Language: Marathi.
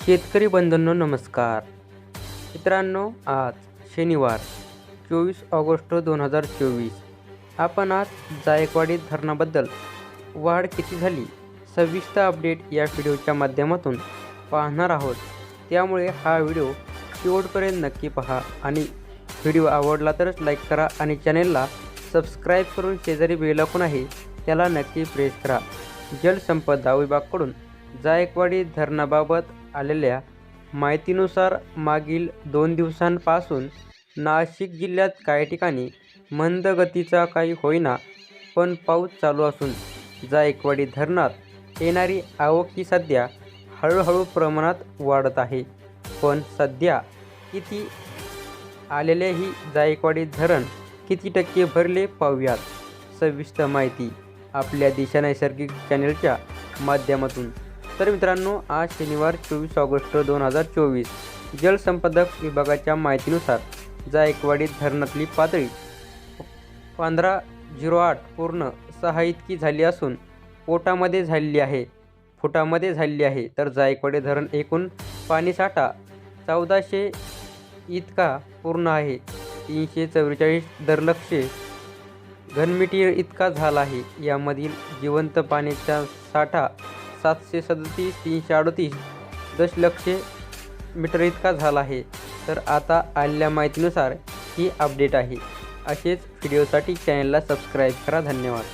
शेतकरी बंधूंनो नमस्कार. मित्रांनो आज शनिवार चोवीस ऑगस्ट दोन हजार चोवीस. आपण आज जायकवाडी धरणाबद्दल वाढ किती झाली सविस्तर अपडेट या व्हिडिओच्या माध्यमातून पाहणार आहोत. त्यामुळे हा व्हिडिओ शेवटपर्यंत नक्की पहा आणि व्हिडिओ आवडला तरच लाईक करा आणि चॅनेलला सबस्क्राईब करून शेजारी बेलाकून आहे त्याला नक्की प्रेस करा. जलसंपदा विभागाकडून जायकवाडी धरणाबाबत आलेल्या माहितीनुसार मागील दोन दिवसांपासून नाशिक जिल्ह्यात काही ठिकाणी मंद गतीचा काही होईना पण पाऊस चालू असून जायकवाडी धरणात येणारी आवक ही सध्या हळूहळू प्रमाणात वाढत आहे. पण सध्या किती आलेले ही जायकवाडी धरण किती टक्के भरले पाहूयात. सविस्तर माहिती आपल्या दिशा नैसर्गिक चॅनेलच्या माध्यमातून. तर मित्रांनो आज शनिवार चोवीस ऑगस्ट दोन हजार चोवीस. जलसंपदक विभागाच्या माहितीनुसार जायकवाडी धरणातली पातळी पंधरा झिरो आठ पूर्ण सहा इतकी झाली असून पोटामध्ये झालेली आहे. फुटामध्ये झालेली आहे. तर जायकवाडी धरण एकूण पाणीसाठा चौदाशे इतका पूर्ण आहे. तीनशे चव्वेचाळीस दरलक्षे घनमीटर इतका झाला आहे. यामधील जिवंत पाण्याचा साठा सातशे सदतीस तीनशे अडतीस दशलक्ष मीटर इतका झाला आहे. तर आता आलेल्या माहितीनुसार ही अपडेट आहे. असेच व्हिडिओसाठी चॅनलला सबस्क्राईब करा. धन्यवाद.